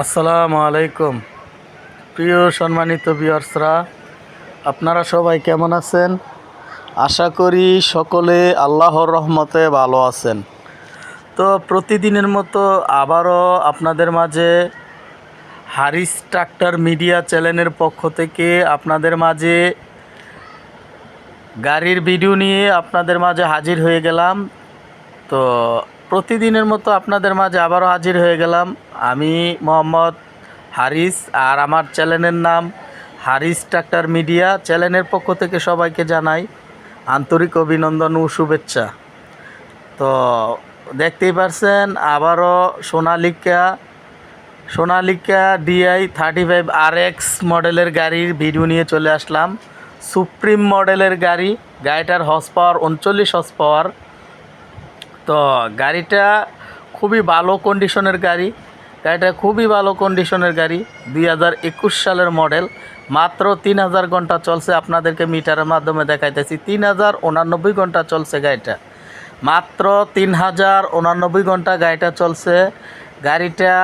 আসসালামু আলাইকুম। প্রিয় সম্মানিত বিয়ার্সরা আপনারা সবাই কেমন আছেন? আশা করি সকলে আল্লাহর রহমতে ভালো আছেন। তো প্রতিদিনের মতো আবারও আপনাদের মাঝে হারিস ট্রাক্টর মিডিয়া চ্যানেলের পক্ষ থেকে আপনাদের মাঝে গাড়ির ভিডিও নিয়ে আপনাদের মাঝে হাজির হয়ে গেলাম। তো প্রতিদিনের মতো আপনাদের মাঝে আবারও হাজির হয়ে গেলাম। আমি মোহাম্মদ হারিস আর আমার চ্যানেলের নাম হারিস ট্রাক্টর মিডিয়া। চ্যানেলের পক্ষ থেকে সবাইকে জানাই আন্তরিক অভিনন্দন ও শুভেচ্ছা। তো দেখতেই পারছেন, আবারও Sonalika Sonalika DI thirty five R X মডেলের গাড়ির ভিডিও নিয়ে চলে আসলাম। সুপ্রিম মডেলের গাড়ি, গাড়িটার হর্স পাওয়ার উনচল্লিশ হর্স পাওয়ার তো গাড়িটা খুবই ভালো কন্ডিশনের গাড়ি। গাড়িটা খুবই ভালো কন্ডিশনের গাড়ি। দুই হাজার একুশ সালের মডেল মাত্র তিন হাজার ঘণ্টা চলছে। আপনাদেরকে মিটারের মাধ্যমে দেখাইতেছি। তিন হাজার উনানব্বই ঘণ্টা চলছে গাড়িটা। মাত্র তিন হাজার উনানব্বই ঘণ্টা গাড়িটা চলছে। গাড়িটা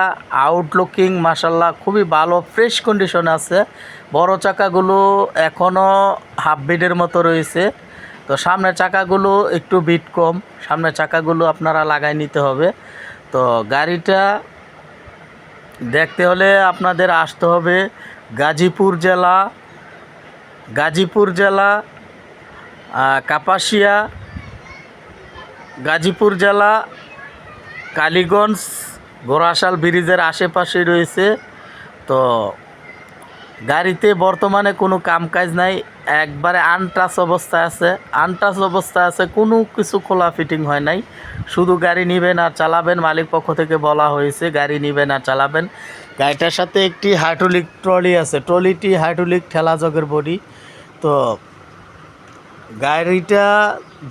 আউটলুকিং মাসাল্লাহ খুবই ভালো ফ্রেশ কন্ডিশনে আছে। বড় চাকাগুলো এখনও হাফ বিডের মতো রয়েছে। তো সামনের চাকাগুলো একটু বিট কম। সামনের চাকাগুলো আপনারা লাগাই নিতে হবে। তো গাড়িটা দেখতে হলে আপনাদের আসতে হবে গাজীপুর জেলা গাজীপুর জেলা কাপাসিয়া, গাজীপুর জেলা, কালীগঞ্জ গোরাশাল ব্রিজের আশেপাশে রয়েছে। তো গাড়িতে বর্তমানে কোনো কামকাজ নাই, একবারে আনটাচ অবস্থায় আছে। আনটাচ অবস্থায় আছে, কোনো কিছু খোলা ফিটিং হয় নাই। শুধু গাড়ি নেবেন আর চালাবেন, মালিক পক্ষ থেকে বলা হয়েছে গাড়ি নেবেন আর চালাবেন। গাড়িটার সাথে একটি হাইড্রোলিক ট্রলি আছে। ট্রলিটি হাইড্রোলিক ঠেলা জগের বডি তো গাড়িটা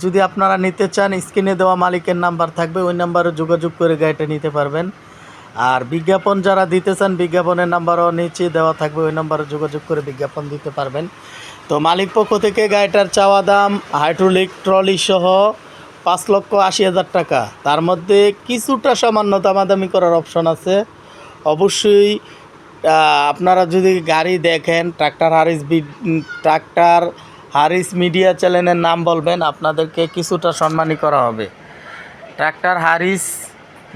যদি আপনারা নিতে চান স্ক্রিনে দেওয়া মালিকের নাম্বার থাকবে। ওই নাম্বারে যোগাযোগ করে গাড়িটা নিতে পারবেন। আর বিজ্ঞাপন যারা দিতে চান বিজ্ঞাপনের নাম্বারও নিচে দেওয়া থাকবে, ওই নাম্বারে যোগাযোগ করে বিজ্ঞাপন দিতে পারবেন। তো মালিক পক্ষ থেকে গাড়িটার চাওয়া দাম হাইড্রোলিক ট্রলি সহ পাঁচ লক্ষ আশি হাজার টাকা। তার মধ্যে কিছুটা সামান্য দামাদামি করার অপশন আছে। অবশ্যই আপনারা যদি গাড়ি দেখেন, tractor Haris tractor Haris media চ্যানেলের নাম বলবেন, আপনাদেরকে কিছুটা সম্মানী করা হবে। Tractor Haris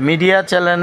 media channel